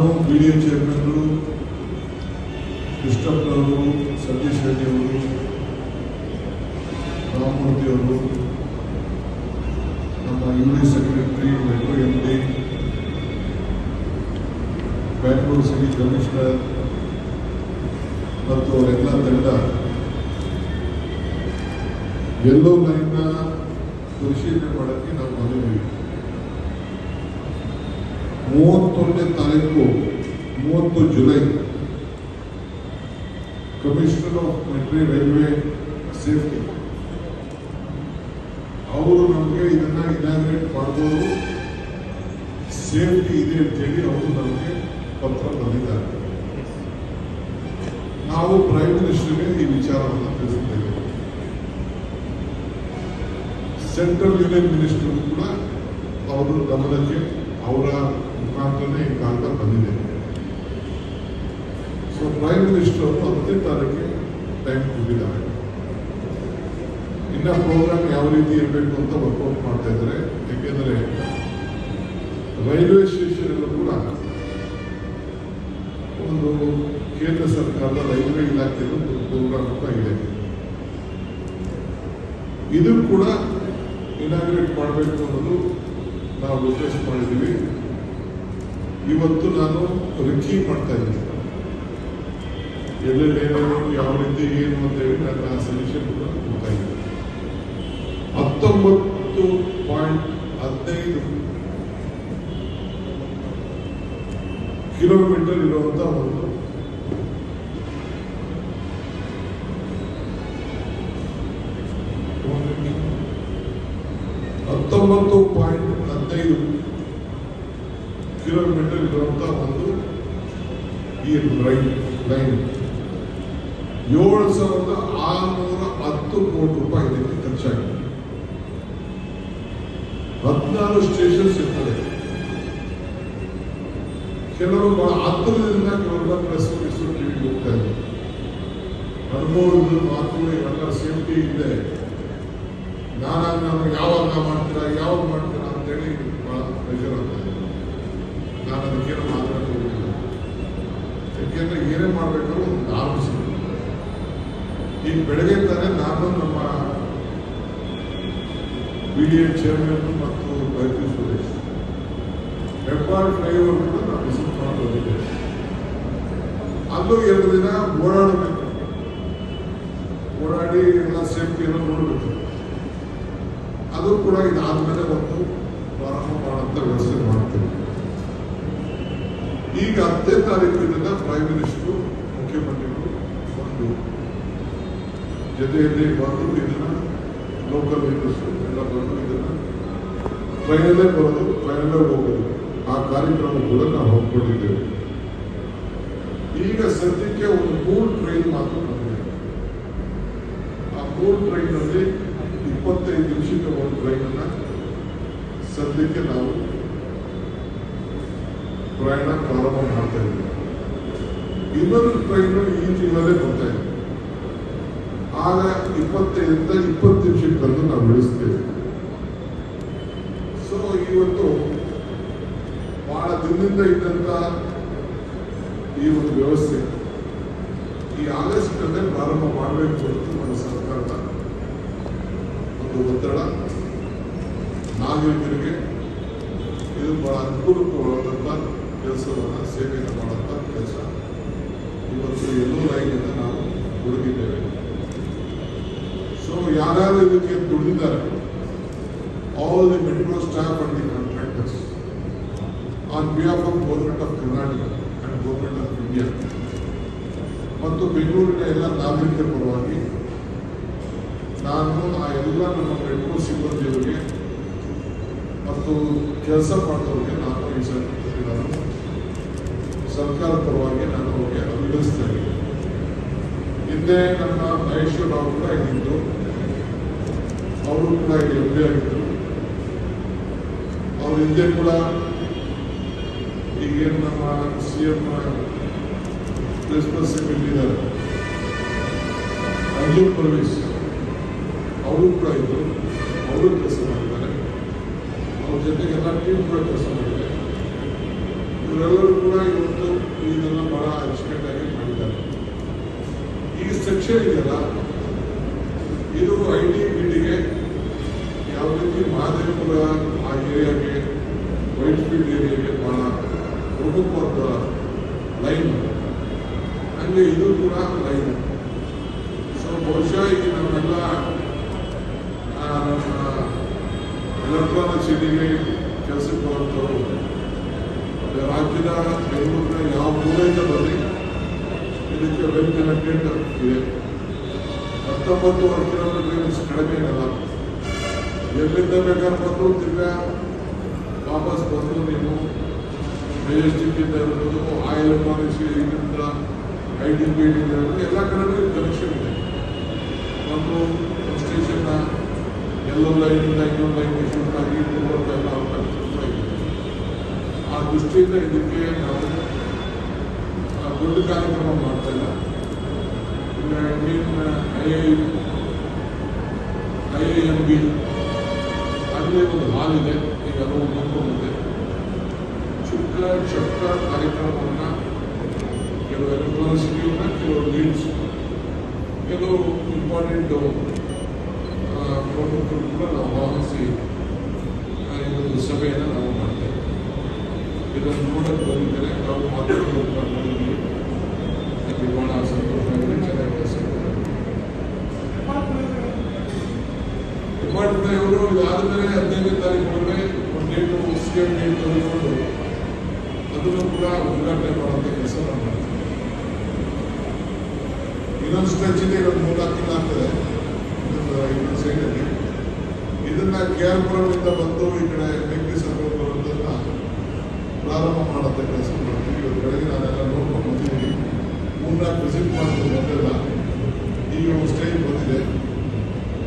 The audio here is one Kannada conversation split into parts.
ನಾನು ಬಿ ಡಿ ಎ ಚೇರ್ಮನ್ಗಳು ಕೃಷ್ಣಪ್ಪನವರು ಸತೀಶ್ ರೆಡ್ಡಿ ಅವರು ರಾಮಮೂರ್ತಿ ಅವರು ನಮ್ಮ ಯೂನಿ secretary metro M D Bangalore city commissioner ಮತ್ತು ಅವರೆಲ್ಲ ತಂಡ. ಎಲ್ಲೋ ಲೈನ್ನ ಪರಿಶೀಲನೆ ಮಾಡೋಕ್ಕೆ ನಾವು ಬಂದಿದ್ದೀವಿ. ಮೂವತ್ತೊಂದನೇ ತಾರೀಕು, ಮೂವತ್ತು July commissioner of metro railway safety ಅವರು ನಮಗೆ ಇದನ್ನ ಇನಾಗ್ರೇಟ್ ಮಾಡ್ಬೋದು. ಸೇಫ್ಟಿ ಇದೆ ಅಂತೇಳಿ ಅವರು ನಮಗೆ ಪತ್ರ ಬಂದಿದ್ದಾರೆ. ನಾವು ಪ್ರೈಮ್ ಮಿನಿಸ್ಟರ್ಗೆ ಈ ವಿಚಾರವನ್ನು ತಿಳಿಸಿದ್ದೇವೆ ಸೆಂಟ್ರಲ್ ಯೂನಿಯನ್ ಮಿನಿಸ್ಟರ್ ಕೂಡ ಅವರು ಗಮನಕ್ಕೆ ಅವರ ಮುಖಾಂತರನೇ ಈ ಕಾಗದ ಬಂದಿದೆ. ಸೊ ಪ್ರೈಮ್ ಮಿನಿಸ್ಟರ್ ಅವರು ಹತ್ತನೇ ತಾರೀಕಿಗೆ ಟೈಮ್ ಕೊಟ್ಟಿದ್ದಾರೆ ಇನ್ನ ಪ್ರೋಗ್ರಾಮ್ ಯಾವ ರೀತಿ ಇರಬೇಕು ಅಂತ ವರ್ಕೌಟ್ ಮಾಡ್ತಾ ಇದ್ದಾರೆ. ಯಾಕೆಂದರೆ ರೈಲ್ವೆ ಸ್ಟೇಷನ್ ಕೂಡ ಒಂದು ಕೇಂದ್ರ ಸರ್ಕಾರದ ರೈಲ್ವೆ ಇಲಾಖೆಯ ಒಂದು ಪ್ರೋಗ್ರಾಮ್ ಕೂಡ ಇದೆ. ಇದು ಕೂಡ ಇನಾಗ್ರೇಟ್ ಮಾಡಬೇಕು ಅನ್ನೋದು ನಾವು ರಿಕ್ವೆಸ್ಟ್ ಮಾಡಿದ್ದೀವಿ. ಇವತ್ತು ನಾನು ರಿಕ್ಕಿ ಮಾಡ್ತಾ ಇದ್ದೀನಿ ಎಲ್ಲೆಲ್ಲಿ ಏನೇನು ಯಾವ ರೀತಿ ಏನು ಅಂತ ಹೇಳಿ ನನ್ನ ಸಜೆಷನ್ ಕೂಡ ಹೋಗ್ತಾ ಇದ್ದೀನಿ ಹತ್ತೊಂಬತ್ತು ಪಾಯಿಂಟ್ ಹದಿನೈದು ಕಿಲೋಮೀಟರ್ ಇರುವಂತ ಒಂದು. ಹತ್ತೊಂಬತ್ತು ಪಾಯಿಂಟ್ ಹದಿನೈದು ಕಿಲೋಮೀಟರ್ ಒಂದು ಈ ಲೈನ್ ಲೈನ್ ಏಳು ಸಾವಿರದ ಆರುನೂರ ಹತ್ತು ಕೋಟಿ ರೂಪಾಯಿ ಇದಕ್ಕೆ ಖರ್ಚಾಗಿದೆ. ಹದಿನಾರು ಸ್ಟೇಷನ್ಸ್ ಇರ್ತದೆ. ಕೆಲವರು ಬಹಳ ಹತ್ತಿರದಿಂದ ಕೆಲವರೆಲ್ಲ ಪ್ರೆಸ್ ಮಿಸ್ ಟಿವಿಗೆ ಹೋಗ್ತಾ ಇದ್ದಾರೆ. ಅನುಭವದ ಮಾತು ಎಲ್ಲ ಸೇಫ್ಟಿ ಇದೆ. ನಾನಾಗ ನಾನು ಯಾವಾಗ ಮಾಡ್ತೀರಾ ಯಾವಾಗ ಮಾಡ್ತೀರಾ ಅಂತೇಳಿ ಬಹಳ ಪ್ರೆಷರ್ ಆಗ್ತಾ ಇದೆ. ನಾನು ಅದಕ್ಕೇನು ಮಾತಾಡಕ್ಕೆ ಹೋಗಿಲ್ಲ ಯಾಕೆಂದ್ರೆ ಏನೇ ಮಾಡಬೇಕಾದ್ರೂ ಒಂದು ಆಲೋಚನೆ. ಈಗ ಬೆಳಗ್ಗೆ ತಾನೇ ನಾನು ನಮ್ಮ ಬಿ ಡಿ ಎ ಚೇರ್ಮನ್ ಮತ್ತು ಬೈಪಿ ಸುರೇಶ್ ಹೆಬ್ಬಾಳ್ ಫ್ಲೈಓವರ್ ಕೂಡ ನಾನು ವಿಸಿಟ್ ಮಾಡಿ ಅಲ್ಲೂ ಎರಡು ದಿನ ಓಡಾಡಬೇಕು. ಓಡಾಡಿ ಎಲ್ಲ ಸೇಫ್ಟಿಯನ್ನು ನೋಡಬೇಕು. ಅದು ಕೂಡ ಇದಾದ ಇದಾದ್ಮೇಲೆ ಒಂದು ಪ್ರಾರಂಭ ಮಾಡುವಂಥ ವ್ಯವಸ್ಥೆ ಮಾಡ್ತೇವೆ. ಈಗ ಹತ್ತನೇ ತಾರೀಕಿನಿಂದ ಪ್ರೈಮ್ ಮಿನಿಸ್ಟರ್ ಮುಖ್ಯಮಂತ್ರಿಗಳು ಒಂದು ಜೊತೆಯಲ್ಲಿ ಬಂದು ಇದನ್ನ ಲೋಕಲ್ ಲೀಡರ್ಸ್ ಎಲ್ಲ ಬಂದು ಇದನ್ನ ಟ್ರೈನಲ್ಲೇ ಬರೋದು ಟ್ರೈನಲ್ಲೇ ಹೋಗೋದು. ಆ ಕಾರ್ಯಕ್ರಮ ಕೂಡ ನಾವು ಹೊಂದ್ಕೊಂಡಿದ್ದೇವೆ ಈಗ ಸದ್ಯಕ್ಕೆ ಒಂದು ಮೂರು ಟ್ರೈನ್ ಮಾತ್ರ ಬಂದಿದೆ. ಆ ಮೂರು ಟ್ರೈನಲ್ಲಿ ಇಪ್ಪತ್ತೈದು ನಿಮಿಷಕ್ಕೆ ಒಂದು ಟ್ರೈನ್ ಅನ್ನ ಸದ್ಯಕ್ಕೆ ನಾವು ಪ್ರಯಾಣ ಪ್ರಾರಂಭ ಮಾಡ್ತಾ ಇದ್ದೀವಿ ಇನ್ನೊಂದು ಟ್ರೈನ್ ಈ ತಿಂಗಳಲ್ಲೇ ಬರ್ತಾ ಇದೆ. ಆಗ ಇಪ್ಪತ್ತೈದರಿಂದ ಇಪ್ಪತ್ತು ನಿಮಿಷಕ್ಕೆ ಬಂದು ನಾವು ಬೆಳೆಸ್ತೇವೆ ಸೊ ಇವತ್ತು ಬಹಳ ದಿನದಿಂದ ಇದ್ದಂತ ಈ ಒಂದು ವ್ಯವಸ್ಥೆ ಈ ಆಗಸ್ಟ್ ಪ್ರಾರಂಭ ಮಾಡಬೇಕು ಅಂತ ನಮ್ಮ ಸರ್ಕಾರದ ಒಂದು ಒತ್ತಡ ನಾಗರಿಕರಿಗೆ. ಇದು ಬಹಳ ಅನುಕೂಲಕರವಾದಂಥ ಕೆಲಸವನ್ನು ಸೇವೆಯನ್ನು ಮಾಡುವಂಥ ಕೆಲಸ. ಇವತ್ತು ಎಲ್ಲೋ ಲೈನಿಂದ ನಾವು ದುಡಿದಿದ್ದೇವೆ. ಸೊ ಯಾರ್ಯಾರು ಇದಕ್ಕೆ ದುಡಿದಿದ್ದಾರೆ? All the medical staff and the contractors on behalf of government of Karnataka and government of India ಮತ್ತು ಬೆಂಗಳೂರಿನ ಎಲ್ಲ ನಾಗರಿಕರ ಪರವಾಗಿ ನಾನು ಆ ಎಲ್ಲ ನಮ್ಮ ಮೆಡಿಕಲ್ ಸಿಬ್ಬಂದಿಯವರಿಗೆ ಮತ್ತು ಕೆಲಸ ಮಾಡಿದವರಿಗೆ ನಾನು ಸರ್ಕಾರ ಪರವಾಗಿ ನಾನು ಅವರಿಗೆ ಅಭಿನಂದಿಸ್ತಾ ಇದ್ದೀನಿ ಹಿಂದೆ ನಮ್ಮ ಮಹೇಶ್ವರ ರಾವ್ ಕೂಡ ಇದ್ದಿದ್ದು, ಅವರು ಕೂಡ ಇಲ್ಲಿ ಎಂ ಪಿ ಆಗಿದ್ದರು ಅವ್ರ ಹಿಂದೆ ಕೂಡ ಈಗೇನು ನಮ್ಮ ಸಿ ಎಂ ಪ್ರಿನ್ಸಿಪಲ್ ಸೆಕ್ರೆಟರಿದ್ದಾರೆ ಇದ್ದಾರೆ. ಪರ್ವೀಸ್ ಅವರು ಕೂಡ ಇದ್ದರು. ಅವರು ಕೆಲಸ ಮಾಡಿದ್ದಾರೆ. ಅವ್ರ ಜೊತೆಗೆಲ್ಲ ಟೀಮ್ ಕೂಡ ಕೆಲಸ ಮಾಡಿದ್ದಾರೆ. ಇವರೆಲ್ಲರೂ ಕೂಡ ಇವತ್ತು ಇದನ್ನ ಬಹಳ ಅಚ್ಚುಕಟ್ಟಾಗಿ ಮಾಡಿದ್ದಾರೆ ಈ ಸೆಕ್ಷನ್ ಇದೆಯಲ್ಲ ಇದು ಐ ಟಿ ಬಿಟಿಗೆ ಯಾವ ರೀತಿ ಮಹದೇವಪುರ ಆ ಏರಿಯಾಗೆ ವೈಟ್ ಫೀಲ್ಡ್ ಏರಿಯಾಗೆ ಬಹಳ ಪ್ರಮುಖವಾದ ಲೈನ್ ಹಂಗೆ ಇದು ಕೂಡ ಲೈನ್ ಸೊ ಬಹುಶಃ ಈಗ ನಮ್ಮ ಎಲೆಕ್ಟ್ರಾನಿಕ್ ಸಿಟಿಗೆ ಕೆಲಸಕ್ಕೆ ಬರುವಂಥವ್ರು ರಾಜ್ಯದ ಬೆಂಗಳೂರಿನ ಯಾವ ಮೂಲೆಯಿಂದ ಬರಲಿ ಇದಕ್ಕೆ ವೆಲ್ ಕನೆಕ್ಟೆಡ್ ಇದೆ. ಹತ್ತೊಂಬತ್ತುವರೆ ಕಿಲೋಮೀಟರ್ ಕಡಿಮೆ ಇರಲ್ಲ. ಎಲ್ಲಿಂದ ಬೇಕಾದ್ರೆ ಬಂದು ತಿರ್ಗಾ ವಾಪಸ್ ಬಂದು ನೀವು ಮೆಜೆಸ್ಟಿಕ್ ಇಂದ ಇರ್ಬೋದು, ಆಯಿಲ್ ಪಾಲಿಸಿ ಇದರಿಂದ ಐ ಟಿ ಇಂದ ಇರ್ಬೋದು, ಎಲ್ಲ ಕಡೆ ಕನೆಕ್ಷನ್ ಇದೆ. ಒಂದು ಸ್ಟೇಷನ್ನ ಎಲ್ಲೋ ಲೈನಿಂದ ಇನ್ನೊಂದು ಲೈನ್ ಶೂಟ್ ಆಗಿ ಎಲ್ಲ ಆಗ್ತಾ ಆ ದೃಷ್ಟಿಯಿಂದ ಇದಕ್ಕೆ ನಾವು ದೊಡ್ಡ ಕಾರ್ಯಕ್ರಮ ಮಾಡ್ತಾ ಇಲ್ಲ I I I M B, ಅಲ್ಲಿ ಒಂದು ಹಾಲ್ ಇದೆ. ಈಗ ಅದು ನೋಡ್ಕೊಂಡಿದೆ ಚಿಕ್ಕ ಚಕ್ಕ ಕಾರ್ಯಕ್ರಮವನ್ನು ಕೆಲವು ಎಲೆಕ್ಟ್ರಾನಿಸಿಟಿಯನ್ನ ಕೆಲವು ಲೀಡ್ಸ್ ಕೆಲವು ಇಂಪಾರ್ಟೆಂಟ್ ಪ್ರಮುಖರು ಕೂಡ ನಾವು ಆಹ್ವಾನಿಸಿ ಈ ಒಂದು ಸಭೆಯನ್ನು ನಾವು ಮಾಡ್ತೇವೆ. ಇದನ್ನು ನೋಡಕ್ಕೆ ಬಂದಿದ್ದೇನೆ ನಾವು ಮಾತಾಡೋದು ಬಂದಿದ್ದೀವಿ ನನಗೆ ಬಹಳ ಸಂತೋಷ ಆಗಿದೆ ಚೆನ್ನಾಗಿ ಕೆಲಸ ಡಿಪಾರ್ಟ್ಮೆಂಟ್ ಅವರು ಇದಾದ್ಮೇಲೆ ಹದಿನೈದನೇ ತಾರೀಕು ಒಳಗೆ ಒಂದು ಡೇಟು ಡೇಟ್ ತೆಗೆದುಕೊಂಡು ಅದನ್ನು ಕೂಡ ಉದ್ಘಾಟನೆ ಮಾಡುವಂಥ ಕೆಲಸ ಮಾಡ್ತೀವಿ ಇನ್ನೊಂದು ಸ್ಟ್ರೆಚ್ ಇದೆ ಇವತ್ತು ಮೂರ್ನಾಲ್ಕು ತಿಂಗಳು ಆಗ್ತದೆ ಇನ್ನೊಂದು ಇನ್ನೊಂದು ಸೈಡಲ್ಲಿ ಇದನ್ನ ಕೆ ಆರ್ ಪುರಮಿಂದ ಬಂದು ಈ ಕಡೆ ಬೆಂಕಿ ಪ್ರಾರಂಭ ಮಾಡುವಂಥ ಕೆಲಸ ಮಾಡ್ತೀವಿ. ಇವತ್ತು ಬೆಳಗ್ಗೆ ನಾನೆಲ್ಲ ನೋಡ್ಕೊಂಡು ಬಂದಿದ್ದೀನಿ ಮೂರ್ನಾಲ್ಕು ವಿಸಿಟ್ ಮಾಡಿದ್ರು ಬಂದಿಲ್ಲ ಈಗ ಒಂದು ಸ್ಟೇಜ್ ಬಂದಿದೆ.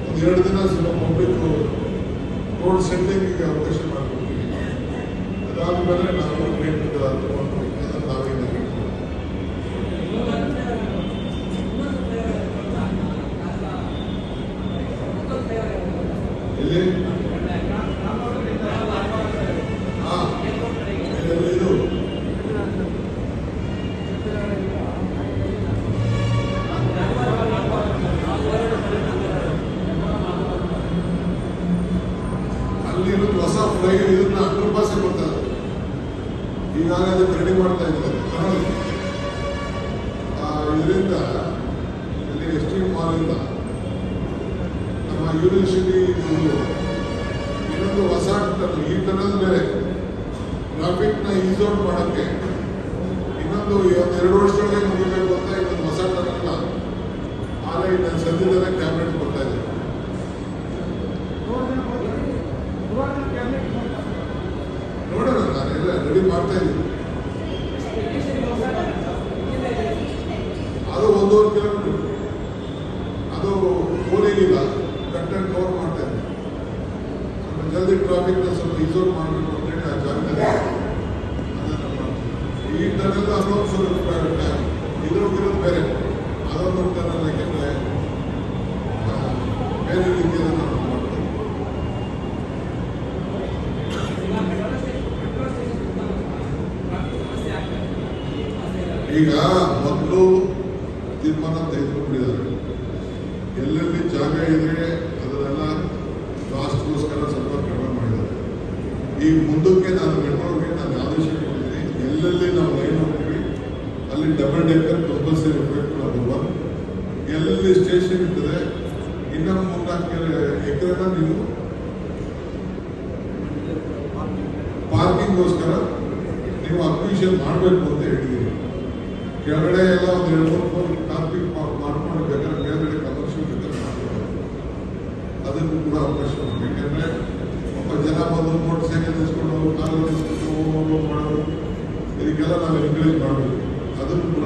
ಒಂದು ಎರಡು ದಿನ ಸ್ವಲ್ಪ ಪಬ್ಲಿಕ್ ರೋಡ್ ಸೆಟ್ಟಿಂಗಿಗೆ ಅವಕಾಶ ಮಾಡಿಕೊಡ್ತೀವಿ. ಅದಾದ್ಮೇಲೆ ನಾವು ರೇಟ್ ತಗೊಂಡು ಅದನ್ನು ಯೂನಿವರ್ಸಿಟಿ ಇನ್ನೊಂದು ಹೊಸ ಈ ಟನಲ್ ಬೇರೆ. ಟ್ರಾಫಿಕ್ನ ಔಟ್ ಮಾಡೋಕ್ಕೆ ಇನ್ನೊಂದು ಎರಡು ವರ್ಷದೊಳಗೆ ಮುಗಿಬೇಕು ಅಂತ ಇನ್ನೊಂದು ಹೊಸ ಟನಲ್ನ ಆಲೇ ನಾನು ಸದ್ಯದಲ್ಲೇ ಕ್ಯಾಬಿನೆಟ್ ಕೊಡ್ತಾ ಇದ್ದೀನಿ. ನೋಡೋಣ ಎಲ್ಲ ರೆಡಿ ಮಾಡ್ತಾ ಇದ್ದೀನಿ. ಅದು ಒಂದೂವರೆ ಕಿಲೋಮೀಟರ್ ಅದು ಫೋನಿಗಿಲ್ಲ ಕಟ್ ಅಂಡ್ ಕವರ್ ಮಾಡ್ತಾ ಇದ್ದೀನಿ ಸ್ವಲ್ಪ ಜಲ್ದಿ ಟ್ರಾಫಿಕ್ನ ಸ್ವಲ್ಪ ಇಸೋಟ್ ಮಾಡಬೇಕು ಅಂತೇಳಿ ಆ ಜಾಗದಲ್ಲಿ ಅದನ್ನ ಮಾಡ್ತೀನಿ. ಈ ಟನಲ್ ಅದೊಂದು ಸ್ವಲ್ಪ ಇದ್ರೊಳಗಿರೋದು ಬೇರೆ. ಅದೊಂದು ಟನಲ್ ಯಾಕೆಂದ್ರೆ ಬೇರೆ ರೀತಿಯಲ್ಲಿ ನಾವು ಮಾಡ್ತೀವಿ ಈಗ ಮೊದಲು ತೀರ್ಮಾನ ತೆಗೆದುಕೊಂಡಿದ್ದಾರೆ. ಎಲ್ಲೆಲ್ಲಿ ಜಾಗ ಇದೆ ಅದನ್ನೆಲ್ಲ ಕಾಸ್ಟ್ಗೋಸ್ಕರ ಸ್ವಲ್ಪ ಕಡಿಮೆ ಮಾಡಿದ್ದಾರೆ ಈ ಮುಂದಕ್ಕೆ ನಾನು ಮೆಟ್ರೋಗೆ ನಾನು ಆದೇಶ ಕೊಟ್ಟಿದ್ದೀನಿ ಎಲ್ಲೆಲ್ಲಿ ನಾವು ಲೈನ್ ಹೋಗ್ತೀವಿ ಅಲ್ಲಿ ಡಬಲ್ ಡೆಕ್ಕರ್ ಕಂಪಲ್ಸರಿ ಇರಬೇಕು ನಂಬರ್ ಒನ್ ಎಲ್ಲೆಲ್ಲಿ ಸ್ಟೇಷನ್ ಇರ್ತದೆ, ಇನ್ನ ಮೂರ್ನಾಲ್ಕು ಎಕರೆನ ನೀವು ಪಾರ್ಕಿಂಗ್ಗೋಸ್ಕರ ನೀವು ಅಕ್ವಿಷನ್ ಮಾಡಬೇಕು ಅಂತ ಹೇಳಿದ್ದೀನಿ ಕೆಳಗಡೆ ಎಲ್ಲ ಒಂದು ಎರಡು ಮೂರು ಪಾರ್ಕಿಂಗ್ ಮಾಡ್ಕೊಂಡು ಬೇಕಾದ್ರೆ ಮೇಲ್ಗಡೆ ಕಮರ್ಷಿಯಲ್ ಬೇಕಾದ್ರೆ ಅದಕ್ಕೂ ಕೂಡ ಅವಕಾಶ ಮಾಡಬೇಕು ಯಾಕಂದ್ರೆ ಜನ ಬಂದು ಮೋಟರ್ ಸೈಕಲ್ ನಿಲ್ಸ್ಕೊಂಡು ಕಾರು ನಿಲ್ಸ್ಕೊಂಡು ಹೋಗೋದು ಮಾಡೋದು ಇದಕ್ಕೆಲ್ಲ ನಾವು ಎನ್ಕರೇಜ್ ಮಾಡಬೇಕು ಅದನ್ನು ಕೂಡ